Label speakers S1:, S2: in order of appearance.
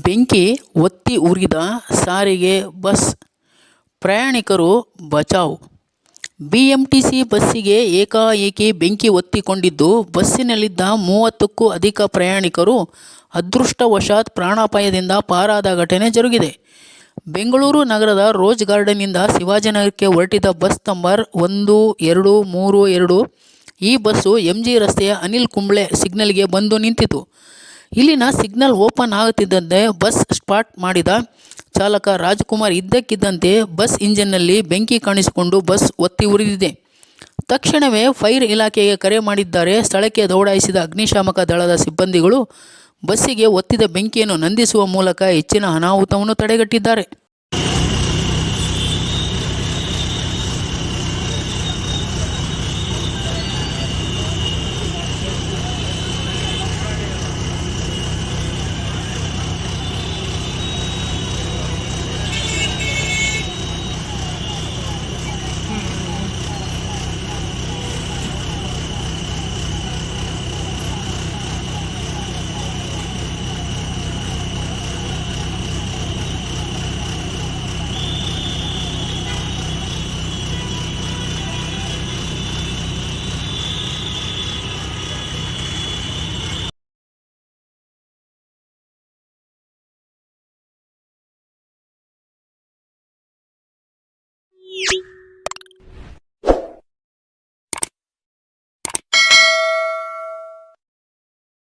S1: ಬೆಂಕಿ ಒತ್ತಿ ಉರಿದ ಸಾರಿಗೆ ಬಸ್ ಪ್ರಯಾಣಿಕರು ಬಚಾವ್. ಬಿಎಂಟಿಸಿ ಬಸ್ಸಿಗೆ ಏಕಾಏಕಿ ಬೆಂಕಿ ಒತ್ತಿಕೊಂಡಿದ್ದು, ಬಸ್ಸಿನಲ್ಲಿದ್ದ ಮೂವತ್ತಕ್ಕೂ ಅಧಿಕ ಪ್ರಯಾಣಿಕರು ಅದೃಷ್ಟವಶಾತ್ ಪ್ರಾಣಾಪಾಯದಿಂದ ಪಾರಾದ ಘಟನೆ ಜರುಗಿದೆ. ಬೆಂಗಳೂರು ನಗರದ ರೋಜ್ ಗಾರ್ಡನ್ನಿಂದ ಶಿವಾಜಿನಗರಕ್ಕೆ ಹೊರಟಿದ್ದ ಬಸ್ ನಂಬರ್ ಒಂದು, ಎರಡು, ಮೂರು, ಎರಡು. ಈ ಬಸ್ಸು ಎಂಜಿ ರಸ್ತೆಯ ಅನಿಲ್ ಕುಂಬ್ಳೆ ಸಿಗ್ನಲ್ಗೆ ಬಂದು ನಿಂತಿತು. ಇಲ್ಲಿನ ಸಿಗ್ನಲ್ ಓಪನ್ ಆಗುತ್ತಿದ್ದಂತೆ ಬಸ್ ಸ್ಪಾಟ್ ಮಾಡಿದ ಚಾಲಕ ರಾಜ್ಕುಮಾರ್ ಇದ್ದಕ್ಕಿದ್ದಂತೆ ಬಸ್ ಇಂಜಿನ್ನಲ್ಲಿ ಬೆಂಕಿ ಕಾಣಿಸಿಕೊಂಡು ಬಸ್ ಒತ್ತಿ ಉರಿದಿದೆ. ತಕ್ಷಣವೇ ಫೈರ್ ಇಲಾಖೆಗೆ ಕರೆ ಮಾಡಿದ್ದಾರೆ. ಸ್ಥಳಕ್ಕೆ ದೌಡಾಯಿಸಿದ ಅಗ್ನಿಶಾಮಕ ದಳದ ಸಿಬ್ಬಂದಿಗಳು ಬಸ್ಸಿಗೆ ಒತ್ತಿದ ಬೆಂಕಿಯನ್ನು ನಂದಿಸುವ ಮೂಲಕ ಹೆಚ್ಚಿನ ಅನಾಹುತವನ್ನು ತಡೆಗಟ್ಟಿದ್ದಾರೆ.